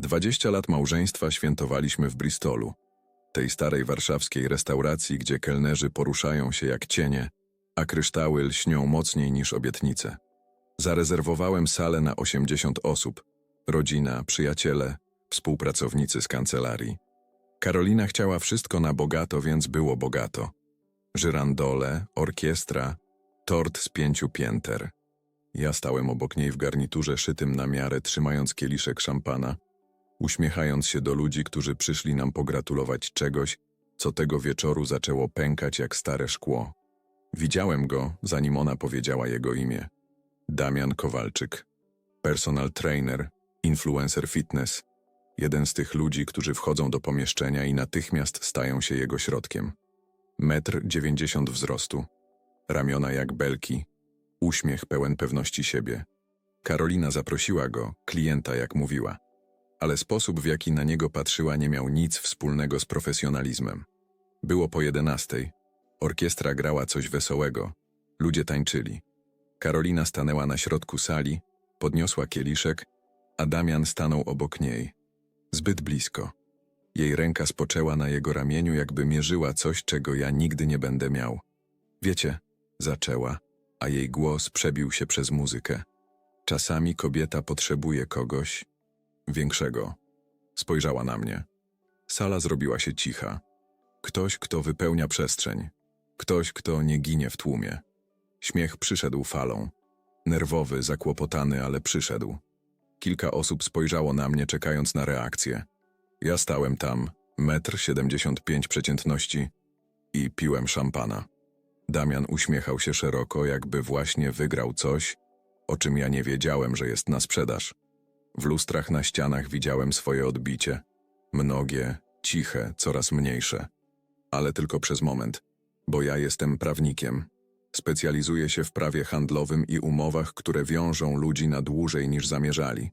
20 lat małżeństwa świętowaliśmy w Bristolu, tej starej warszawskiej restauracji, gdzie kelnerzy poruszają się jak cienie, a kryształy lśnią mocniej niż obietnice. Zarezerwowałem salę na 80 osób, rodzina, przyjaciele, współpracownicy z kancelarii. Karolina chciała wszystko na bogato, więc było bogato. Żyrandole, orkiestra, tort z pięciu pięter. Ja stałem obok niej w garniturze szytym na miarę, trzymając kieliszek szampana, uśmiechając się do ludzi, którzy przyszli nam pogratulować czegoś, co tego wieczoru zaczęło pękać jak stare szkło. Widziałem go, zanim ona powiedziała jego imię. Damian Kowalczyk. Personal trainer, influencer fitness. Jeden z tych ludzi, którzy wchodzą do pomieszczenia i natychmiast stają się jego środkiem. Metr dziewięćdziesiąt wzrostu. Ramiona jak belki. Uśmiech pełen pewności siebie. Karolina zaprosiła go, klienta jak mówiła. Ale sposób, w jaki na niego patrzyła, nie miał nic wspólnego z profesjonalizmem. Było po jedenastej. Orkiestra grała coś wesołego. Ludzie tańczyli. Karolina stanęła na środku sali, podniosła kieliszek, a Damian stanął obok niej. Zbyt blisko. Jej ręka spoczęła na jego ramieniu, jakby mierzyła coś, czego ja nigdy nie będę miał. Wiecie, zaczęła, a jej głos przebił się przez muzykę. Czasami kobieta potrzebuje kogoś większego. Spojrzała na mnie. Sala zrobiła się cicha. Ktoś, kto wypełnia przestrzeń. Ktoś, kto nie ginie w tłumie. Śmiech przyszedł falą. Nerwowy, zakłopotany, ale przyszedł. Kilka osób spojrzało na mnie, czekając na reakcję. Ja stałem tam, metr siedemdziesiąt pięć przeciętności i piłem szampana. Damian uśmiechał się szeroko, jakby właśnie wygrał coś, o czym ja nie wiedziałem, że jest na sprzedaż. W lustrach na ścianach widziałem swoje odbicie. Mnogie, ciche, coraz mniejsze. Ale tylko przez moment, bo ja jestem prawnikiem. Specjalizuję się w prawie handlowym i umowach, które wiążą ludzi na dłużej niż zamierzali.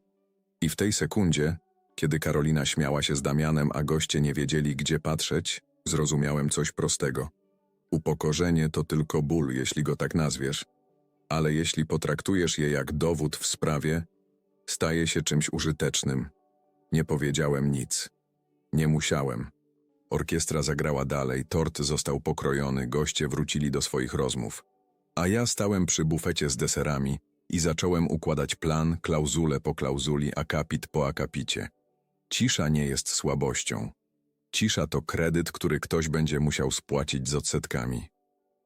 I w tej sekundzie, kiedy Karolina śmiała się z Damianem, a goście nie wiedzieli, gdzie patrzeć, zrozumiałem coś prostego. Upokorzenie to tylko ból, jeśli go tak nazwiesz. Ale jeśli potraktujesz je jak dowód w sprawie, staje się czymś użytecznym. Nie powiedziałem nic. Nie musiałem. Orkiestra zagrała dalej, tort został pokrojony, goście wrócili do swoich rozmów. A ja stałem przy bufecie z deserami i zacząłem układać plan, klauzulę po klauzuli, akapit po akapicie. Cisza nie jest słabością. Cisza to kredyt, który ktoś będzie musiał spłacić z odsetkami.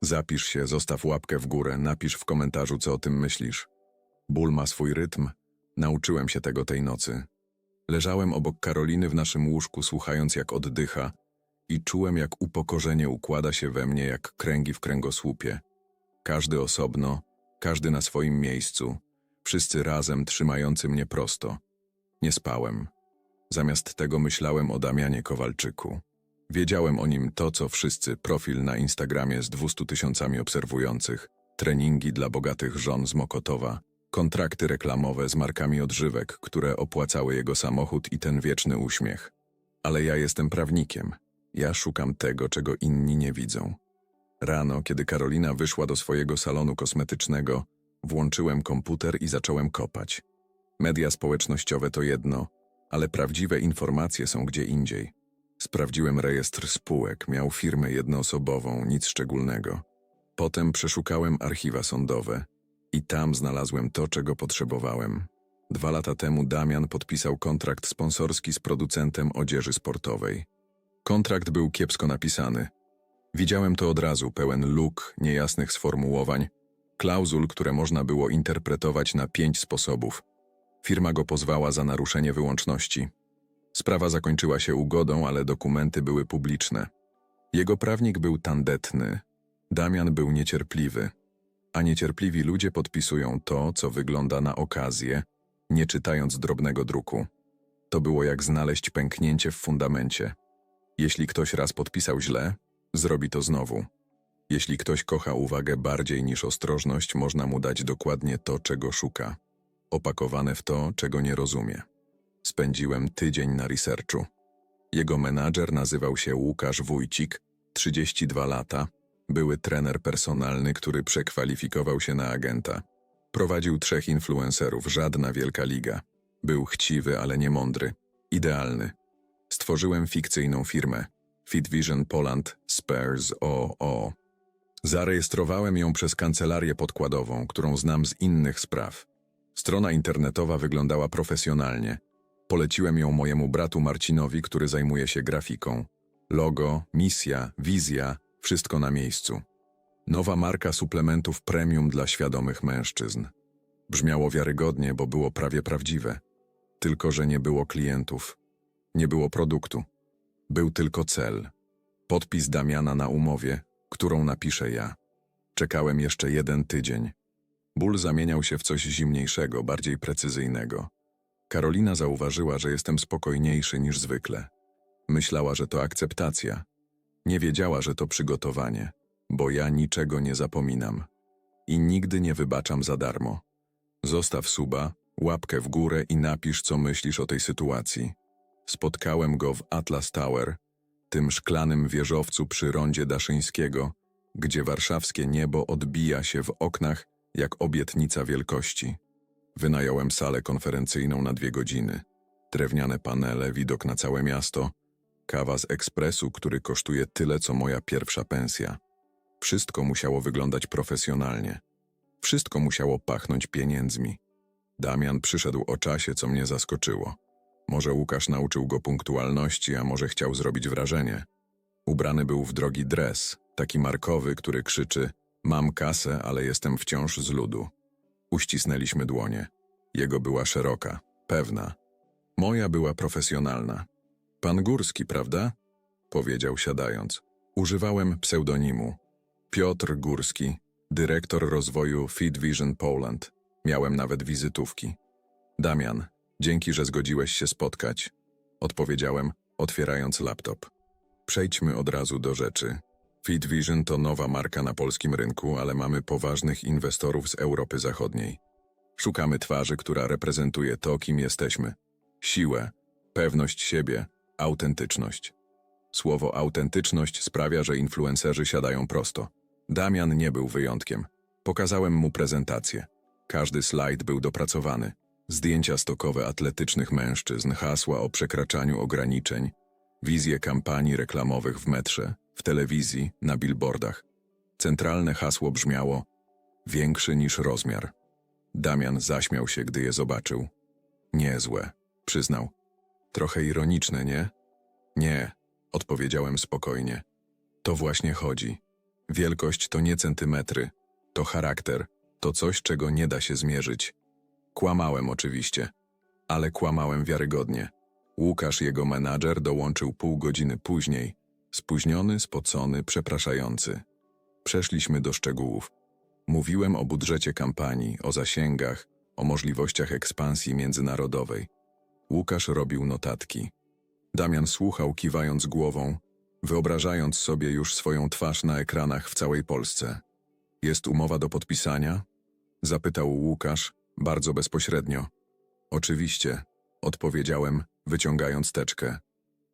Zapisz się, zostaw łapkę w górę, napisz w komentarzu, co o tym myślisz. Ból ma swój rytm. Nauczyłem się tego tej nocy. Leżałem obok Karoliny w naszym łóżku, słuchając jak oddycha i czułem, jak upokorzenie układa się we mnie jak kręgi w kręgosłupie. Każdy osobno, każdy na swoim miejscu, wszyscy razem trzymający mnie prosto. Nie spałem. Zamiast tego myślałem o Damianie Kowalczyku. Wiedziałem o nim to, co wszyscy, profil na Instagramie z 200 tysiącami obserwujących, treningi dla bogatych żon z Mokotowa, kontrakty reklamowe z markami odżywek, które opłacały jego samochód i ten wieczny uśmiech. Ale ja jestem prawnikiem. Ja szukam tego, czego inni nie widzą. Rano, kiedy Karolina wyszła do swojego salonu kosmetycznego, włączyłem komputer i zacząłem kopać. Media społecznościowe to jedno, ale prawdziwe informacje są gdzie indziej. Sprawdziłem rejestr spółek, miał firmę jednoosobową, nic szczególnego. Potem przeszukałem archiwa sądowe i tam znalazłem to, czego potrzebowałem. Dwa lata temu Damian podpisał kontrakt sponsorski z producentem odzieży sportowej. Kontrakt był kiepsko napisany. Widziałem to od razu, pełen luk, niejasnych sformułowań, klauzul, które można było interpretować na pięć sposobów. Firma go pozwała za naruszenie wyłączności. Sprawa zakończyła się ugodą, ale dokumenty były publiczne. Jego prawnik był tandetny. Damian był niecierpliwy. A niecierpliwi ludzie podpisują to, co wygląda na okazję, nie czytając drobnego druku. To było jak znaleźć pęknięcie w fundamencie. Jeśli ktoś raz podpisał źle, zrobi to znowu. Jeśli ktoś kocha uwagę bardziej niż ostrożność, można mu dać dokładnie to, czego szuka. Opakowane w to, czego nie rozumie. Spędziłem tydzień na researchu. Jego menadżer nazywał się Łukasz Wójcik, 32 lata, były trener personalny, który przekwalifikował się na agenta. Prowadził trzech influencerów, żadna wielka liga. Był chciwy, ale nie mądry. Idealny. Stworzyłem fikcyjną firmę. Fitvision Poland Spares OO. Zarejestrowałem ją przez kancelarię podkładową, którą znam z innych spraw. Strona internetowa wyglądała profesjonalnie. Poleciłem ją mojemu bratu Marcinowi, który zajmuje się grafiką. Logo, misja, wizja, wszystko na miejscu. Nowa marka suplementów premium dla świadomych mężczyzn. Brzmiało wiarygodnie, bo było prawie prawdziwe. Tylko, że nie było klientów. Nie było produktu. Był tylko cel. Podpis Damiana na umowie, którą napiszę ja. Czekałem jeszcze jeden tydzień. Ból zamieniał się w coś zimniejszego, bardziej precyzyjnego. Karolina zauważyła, że jestem spokojniejszy niż zwykle. Myślała, że to akceptacja. Nie wiedziała, że to przygotowanie, bo ja niczego nie zapominam. I nigdy nie wybaczam za darmo. Zostaw suba, łapkę w górę i napisz, co myślisz o tej sytuacji. Spotkałem go w Atlas Tower, tym szklanym wieżowcu przy rondzie Daszyńskiego, gdzie warszawskie niebo odbija się w oknach jak obietnica wielkości. Wynająłem salę konferencyjną na dwie godziny. Drewniane panele, widok na całe miasto, kawa z ekspresu, który kosztuje tyle, co moja pierwsza pensja. Wszystko musiało wyglądać profesjonalnie. Wszystko musiało pachnąć pieniędzmi. Damian przyszedł o czasie, co mnie zaskoczyło. Może Łukasz nauczył go punktualności, a może chciał zrobić wrażenie. Ubrany był w drogi dres, taki markowy, który krzyczy Mam kasę, ale jestem wciąż z ludu. Uścisnęliśmy dłonie. Jego była szeroka, pewna. Moja była profesjonalna. Pan Górski, prawda? Powiedział siadając. Używałem pseudonimu. Piotr Górski, dyrektor rozwoju Feed Vision Poland. Miałem nawet wizytówki. Damian, dzięki, że zgodziłeś się spotkać. Odpowiedziałem, otwierając laptop. Przejdźmy od razu do rzeczy. Feed Vision to nowa marka na polskim rynku, ale mamy poważnych inwestorów z Europy Zachodniej. Szukamy twarzy, która reprezentuje to, kim jesteśmy. Siłę, pewność siebie, autentyczność. Słowo autentyczność sprawia, że influencerzy siadają prosto. Damian nie był wyjątkiem. Pokazałem mu prezentację. Każdy slajd był dopracowany. Zdjęcia stokowe atletycznych mężczyzn, hasła o przekraczaniu ograniczeń, wizje kampanii reklamowych w metrze, w telewizji, na billboardach. Centralne hasło brzmiało większy niż rozmiar. Damian zaśmiał się, gdy je zobaczył. Niezłe, przyznał. Trochę ironiczne, nie? Nie, odpowiedziałem spokojnie. To właśnie chodzi. Wielkość to nie centymetry, to charakter, to coś, czego nie da się zmierzyć. Kłamałem oczywiście, ale kłamałem wiarygodnie. Łukasz, jego menadżer, dołączył pół godziny później, spóźniony, spocony, przepraszający. Przeszliśmy do szczegółów. Mówiłem o budżecie kampanii, o zasięgach, o możliwościach ekspansji międzynarodowej. Łukasz robił notatki. Damian słuchał, kiwając głową, wyobrażając sobie już swoją twarz na ekranach w całej Polsce. Jest umowa do podpisania? Zapytał Łukasz, bardzo bezpośrednio. Oczywiście, odpowiedziałem, wyciągając teczkę.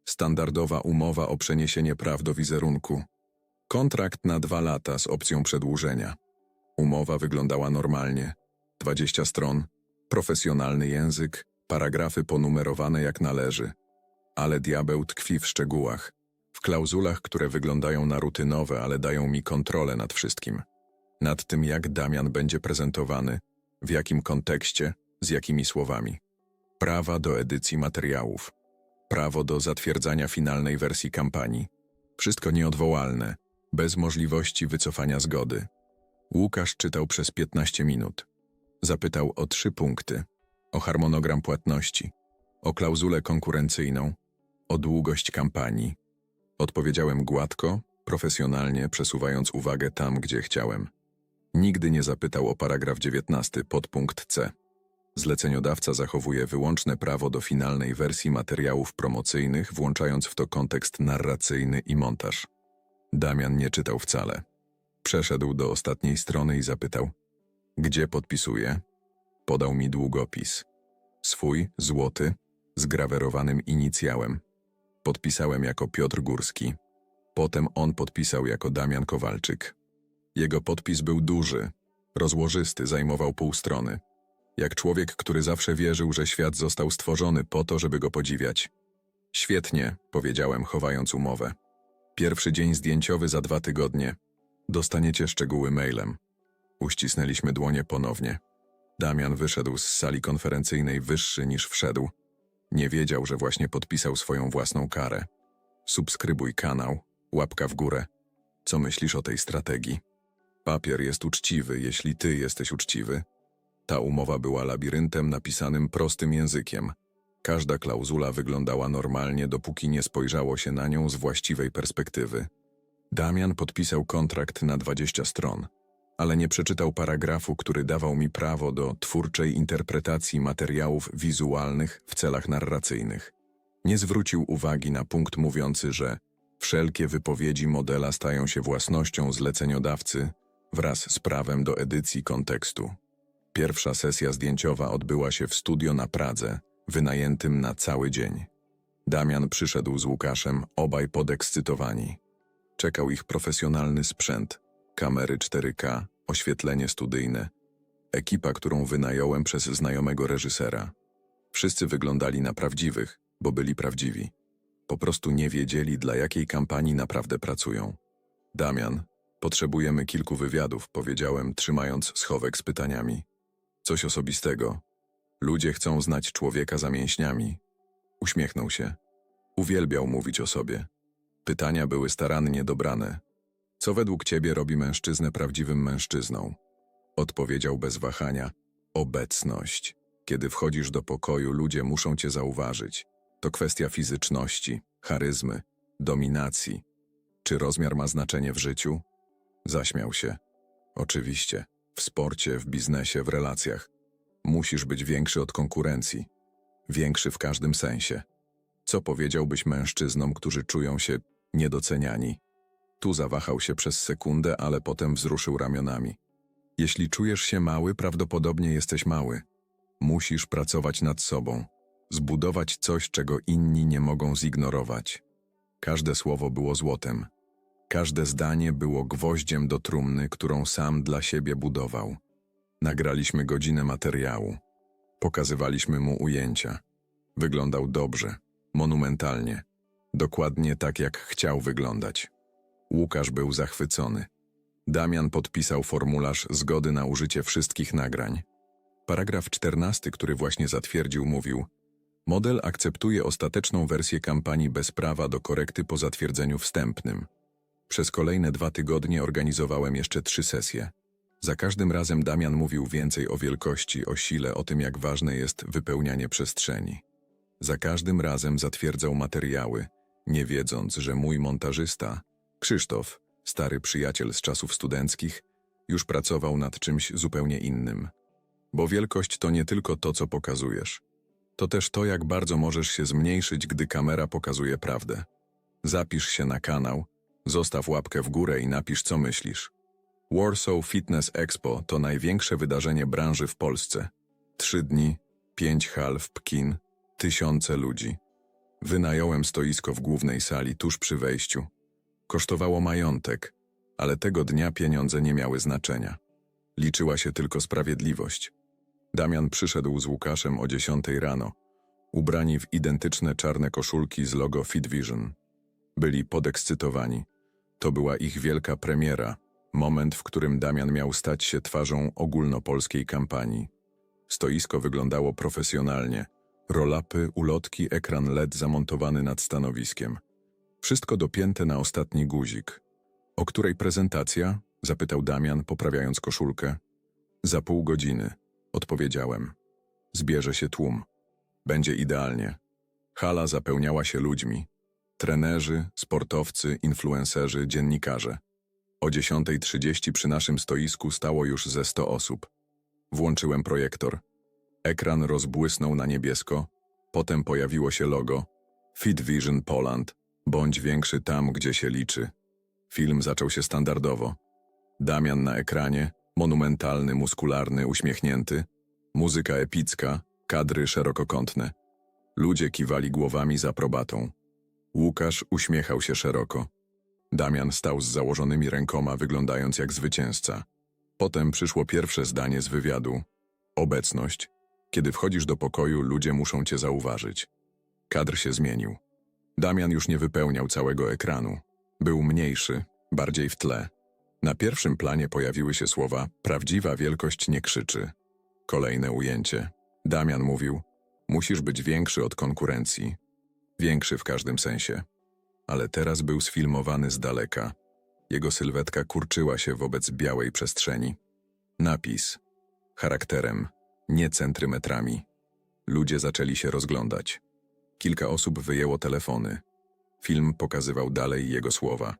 Standardowa umowa o przeniesienie praw do wizerunku. Kontrakt na dwa lata z opcją przedłużenia. Umowa wyglądała normalnie. 20 stron, profesjonalny język, paragrafy ponumerowane jak należy. Ale diabeł tkwi w szczegółach, w klauzulach, które wyglądają na rutynowe, ale dają mi kontrolę nad wszystkim. Nad tym, jak Damian będzie prezentowany, w jakim kontekście, z jakimi słowami. Prawa do edycji materiałów. Prawo do zatwierdzania finalnej wersji kampanii. Wszystko nieodwołalne, bez możliwości wycofania zgody. Łukasz czytał przez 15 minut. Zapytał o trzy punkty. O harmonogram płatności, o klauzulę konkurencyjną, o długość kampanii. Odpowiedziałem gładko, profesjonalnie, przesuwając uwagę tam, gdzie chciałem. Nigdy nie zapytał o paragraf 19 podpunkt C. Zleceniodawca zachowuje wyłączne prawo do finalnej wersji materiałów promocyjnych, włączając w to kontekst narracyjny i montaż. Damian nie czytał wcale. Przeszedł do ostatniej strony i zapytał: Gdzie podpisuję? Podał mi długopis. Swój, złoty, z grawerowanym inicjałem. Podpisałem jako Piotr Górski. Potem on podpisał jako Damian Kowalczyk. Jego podpis był duży, rozłożysty, zajmował pół strony. Jak człowiek, który zawsze wierzył, że świat został stworzony po to, żeby go podziwiać. Świetnie, powiedziałem, chowając umowę. Pierwszy dzień zdjęciowy za dwa tygodnie. Dostaniecie szczegóły mailem. Uścisnęliśmy dłonie ponownie. Damian wyszedł z sali konferencyjnej wyższy niż wszedł. Nie wiedział, że właśnie podpisał swoją własną karę. Subskrybuj kanał, łapka w górę. Co myślisz o tej strategii? Papier jest uczciwy, jeśli ty jesteś uczciwy. Ta umowa była labiryntem napisanym prostym językiem. Każda klauzula wyglądała normalnie, dopóki nie spojrzało się na nią z właściwej perspektywy. Damian podpisał kontrakt na 20 stron, ale nie przeczytał paragrafu, który dawał mi prawo do twórczej interpretacji materiałów wizualnych w celach narracyjnych. Nie zwrócił uwagi na punkt mówiący, że wszelkie wypowiedzi modela stają się własnością zleceniodawcy wraz z prawem do edycji kontekstu. Pierwsza sesja zdjęciowa odbyła się w studio na Pradze, wynajętym na cały dzień. Damian przyszedł z Łukaszem, obaj podekscytowani. Czekał ich profesjonalny sprzęt, kamery 4K, oświetlenie studyjne, ekipa, którą wynająłem przez znajomego reżysera. Wszyscy wyglądali na prawdziwych, bo byli prawdziwi. Po prostu nie wiedzieli, dla jakiej kampanii naprawdę pracują. Damian, potrzebujemy kilku wywiadów, powiedziałem, trzymając schowek z pytaniami. Coś osobistego. Ludzie chcą znać człowieka za mięśniami. Uśmiechnął się. Uwielbiał mówić o sobie. Pytania były starannie dobrane. Co według ciebie robi mężczyznę prawdziwym mężczyzną? Odpowiedział bez wahania. Obecność. Kiedy wchodzisz do pokoju, ludzie muszą cię zauważyć. To kwestia fizyczności, charyzmy, dominacji. Czy rozmiar ma znaczenie w życiu? Zaśmiał się. Oczywiście. W sporcie, w biznesie, w relacjach. Musisz być większy od konkurencji. Większy w każdym sensie. Co powiedziałbyś mężczyznom, którzy czują się niedoceniani? Tu zawahał się przez sekundę, ale potem wzruszył ramionami. Jeśli czujesz się mały, prawdopodobnie jesteś mały. Musisz pracować nad sobą, zbudować coś, czego inni nie mogą zignorować. Każde słowo było złotem. Każde zdanie było gwoździem do trumny, którą sam dla siebie budował. Nagraliśmy godzinę materiału. Pokazywaliśmy mu ujęcia. Wyglądał dobrze, monumentalnie, dokładnie tak, jak chciał wyglądać. Łukasz był zachwycony. Damian podpisał formularz zgody na użycie wszystkich nagrań. Paragraf 14, który właśnie zatwierdził, mówił: Model akceptuje ostateczną wersję kampanii bez prawa do korekty po zatwierdzeniu wstępnym. Przez kolejne dwa tygodnie organizowałem jeszcze trzy sesje. Za każdym razem Damian mówił więcej o wielkości, o sile, o tym, jak ważne jest wypełnianie przestrzeni. Za każdym razem zatwierdzał materiały, nie wiedząc, że mój montażysta, Krzysztof, stary przyjaciel z czasów studenckich, już pracował nad czymś zupełnie innym. Bo wielkość to nie tylko to, co pokazujesz. To też to, jak bardzo możesz się zmniejszyć, gdy kamera pokazuje prawdę. Zapisz się na kanał, zostaw łapkę w górę i napisz, co myślisz. Warsaw Fitness Expo to największe wydarzenie branży w Polsce. Trzy dni, pięć hal w Pkin, tysiące ludzi. Wynająłem stoisko w głównej sali tuż przy wejściu. Kosztowało majątek, ale tego dnia pieniądze nie miały znaczenia. Liczyła się tylko sprawiedliwość. Damian przyszedł z Łukaszem o dziesiątej rano, ubrani w identyczne czarne koszulki z logo Fit Vision. Byli podekscytowani. To była ich wielka premiera, moment, w którym Damian miał stać się twarzą ogólnopolskiej kampanii. Stoisko wyglądało profesjonalnie. Rolapy, ulotki, ekran LED zamontowany nad stanowiskiem. Wszystko dopięte na ostatni guzik. O której prezentacja? zapytał Damian, poprawiając koszulkę. Za pół godziny, odpowiedziałem. Zbierze się tłum. Będzie idealnie. Hala zapełniała się ludźmi. Trenerzy, sportowcy, influencerzy, dziennikarze. O 10.30 przy naszym stoisku stało już ze 100 osób. Włączyłem projektor. Ekran rozbłysnął na niebiesko, potem pojawiło się logo Fit Vision Poland, bądź większy tam, gdzie się liczy. Film zaczął się standardowo. Damian na ekranie, monumentalny, muskularny, uśmiechnięty, muzyka epicka, kadry szerokokątne. Ludzie kiwali głowami z aprobatą. Łukasz uśmiechał się szeroko. Damian stał z założonymi rękoma, wyglądając jak zwycięzca. Potem przyszło pierwsze zdanie z wywiadu. Obecność. Kiedy wchodzisz do pokoju, ludzie muszą cię zauważyć. Kadr się zmienił. Damian już nie wypełniał całego ekranu. Był mniejszy, bardziej w tle. Na pierwszym planie pojawiły się słowa Prawdziwa wielkość nie krzyczy. Kolejne ujęcie. Damian mówił Musisz być większy od konkurencji. Większy w każdym sensie. Ale teraz był sfilmowany z daleka. Jego sylwetka kurczyła się wobec białej przestrzeni. Napis. Charakterem, nie centrymetrami. Ludzie zaczęli się rozglądać. Kilka osób wyjęło telefony. Film pokazywał dalej jego słowa.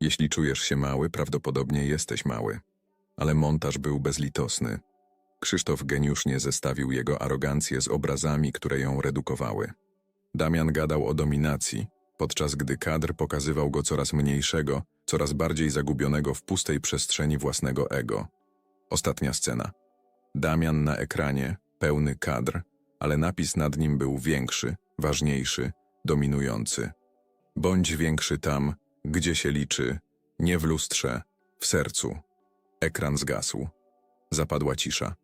Jeśli czujesz się mały, prawdopodobnie jesteś mały. Ale montaż był bezlitosny. Krzysztof geniusznie zestawił jego arogancję z obrazami, które ją redukowały. Damian gadał o dominacji, podczas gdy kadr pokazywał go coraz mniejszego, coraz bardziej zagubionego w pustej przestrzeni własnego ego. Ostatnia scena. Damian na ekranie, pełny kadr, ale napis nad nim był większy, ważniejszy, dominujący. Bądź większy tam, gdzie się liczy, nie w lustrze, w sercu. Ekran zgasł. Zapadła cisza.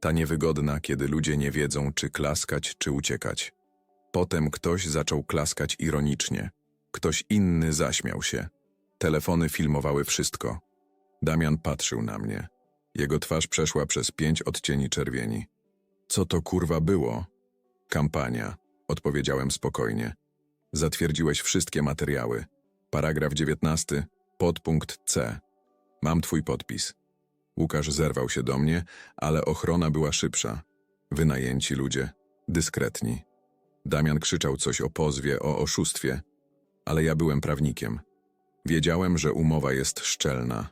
Ta niewygodna, kiedy ludzie nie wiedzą, czy klaskać, czy uciekać. Potem ktoś zaczął klaskać ironicznie. Ktoś inny zaśmiał się. Telefony filmowały wszystko. Damian patrzył na mnie. Jego twarz przeszła przez pięć odcieni czerwieni. Co to kurwa było? Kampania, odpowiedziałem spokojnie. Zatwierdziłeś wszystkie materiały. Paragraf 19, podpunkt C. Mam twój podpis. Łukasz zerwał się do mnie, ale ochrona była szybsza. Wynajęci ludzie, dyskretni. Damian krzyczał coś o pozwie, o oszustwie, ale ja byłem prawnikiem. Wiedziałem, że umowa jest szczelna.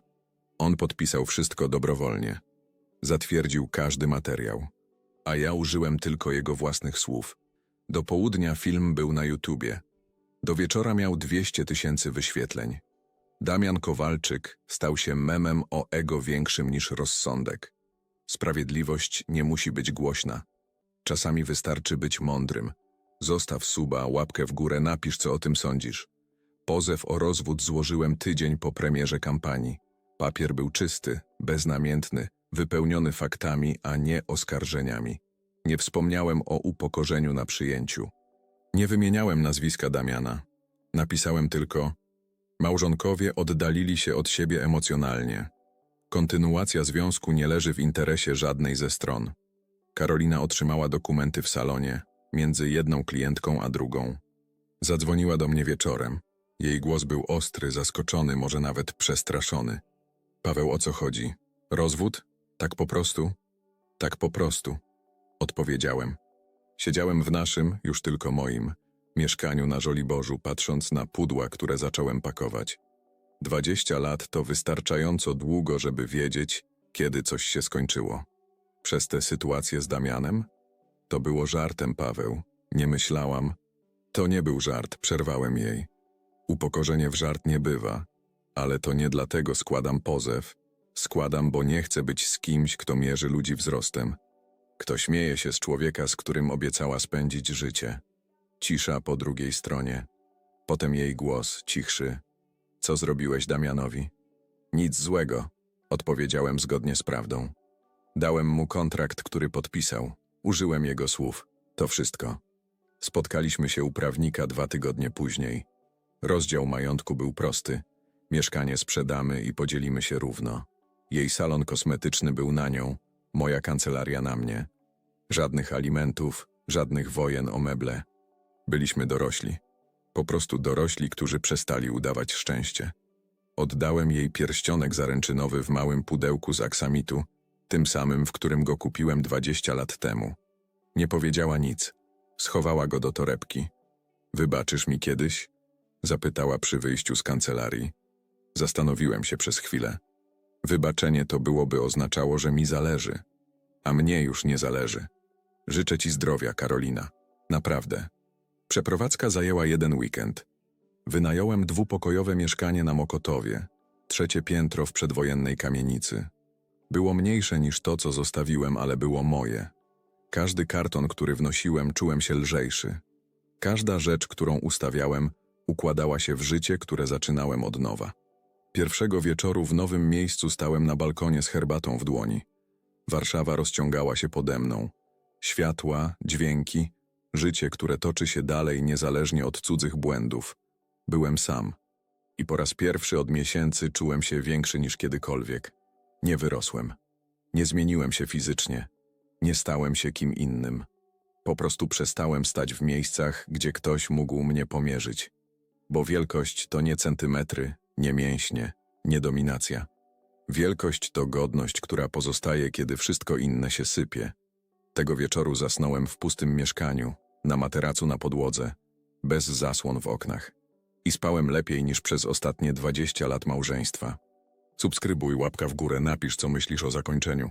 On podpisał wszystko dobrowolnie. Zatwierdził każdy materiał. A ja użyłem tylko jego własnych słów. Do południa film był na YouTubie. Do wieczora miał 200 tysięcy wyświetleń. Damian Kowalczyk stał się memem o ego większym niż rozsądek. Sprawiedliwość nie musi być głośna. Czasami wystarczy być mądrym. Zostaw suba, łapkę w górę, napisz co o tym sądzisz. Pozew o rozwód złożyłem tydzień po premierze kampanii. Papier był czysty, beznamiętny, wypełniony faktami, a nie oskarżeniami. Nie wspomniałem o upokorzeniu na przyjęciu. Nie wymieniałem nazwiska Damiana. Napisałem tylko: Małżonkowie oddalili się od siebie emocjonalnie. Kontynuacja związku nie leży w interesie żadnej ze stron. Karolina otrzymała dokumenty w salonie, między jedną klientką a drugą. Zadzwoniła do mnie wieczorem. Jej głos był ostry, zaskoczony, może nawet przestraszony. Paweł, o co chodzi? Rozwód? Tak po prostu? Tak po prostu. Odpowiedziałem. Siedziałem w naszym, już tylko moim, mieszkaniu na Żoliborzu, patrząc na pudła, które zacząłem pakować. Dwadzieścia lat to wystarczająco długo, żeby wiedzieć, kiedy coś się skończyło. Przez tę sytuację z Damianem? To było żartem, Paweł. Nie myślałam. To nie był żart, przerwałem jej. Upokorzenie w żart nie bywa, ale to nie dlatego składam pozew. Składam, bo nie chcę być z kimś, kto mierzy ludzi wzrostem. Kto śmieje się z człowieka, z którym obiecała spędzić życie. Cisza po drugiej stronie. Potem jej głos, cichszy. Co zrobiłeś Damianowi? Nic złego, odpowiedziałem zgodnie z prawdą. Dałem mu kontrakt, który podpisał. Użyłem jego słów. To wszystko. Spotkaliśmy się u prawnika dwa tygodnie później. Rozdział majątku był prosty. Mieszkanie sprzedamy i podzielimy się równo. Jej salon kosmetyczny był na nią, moja kancelaria na mnie. Żadnych alimentów, żadnych wojen o meble. Byliśmy dorośli. Po prostu dorośli, którzy przestali udawać szczęście. Oddałem jej pierścionek zaręczynowy w małym pudełku z aksamitu, tym samym, w którym go kupiłem dwadzieścia lat temu. Nie powiedziała nic. Schowała go do torebki. Wybaczysz mi kiedyś? Zapytała przy wyjściu z kancelarii. Zastanowiłem się przez chwilę. Wybaczenie to byłoby oznaczało, że mi zależy. A mnie już nie zależy. Życzę ci zdrowia, Karolina. Naprawdę. Przeprowadzka zajęła jeden weekend. Wynająłem dwupokojowe mieszkanie na Mokotowie, trzecie piętro w przedwojennej kamienicy. Było mniejsze niż to, co zostawiłem, ale było moje. Każdy karton, który wnosiłem, czułem się lżejszy. Każda rzecz, którą ustawiałem, układała się w życie, które zaczynałem od nowa. Pierwszego wieczoru w nowym miejscu stałem na balkonie z herbatą w dłoni. Warszawa rozciągała się pode mną. Światła, dźwięki, życie, które toczy się dalej niezależnie od cudzych błędów. Byłem sam. I po raz pierwszy od miesięcy czułem się większy niż kiedykolwiek. Nie wyrosłem. Nie zmieniłem się fizycznie. Nie stałem się kim innym. Po prostu przestałem stać w miejscach, gdzie ktoś mógł mnie pomierzyć. Bo wielkość to nie centymetry, nie mięśnie, nie dominacja. Wielkość to godność, która pozostaje, kiedy wszystko inne się sypie. Tego wieczoru zasnąłem w pustym mieszkaniu, na materacu na podłodze, bez zasłon w oknach. I spałem lepiej niż przez ostatnie 20 lat małżeństwa. Subskrybuj, łapka w górę, napisz, co myślisz o zakończeniu.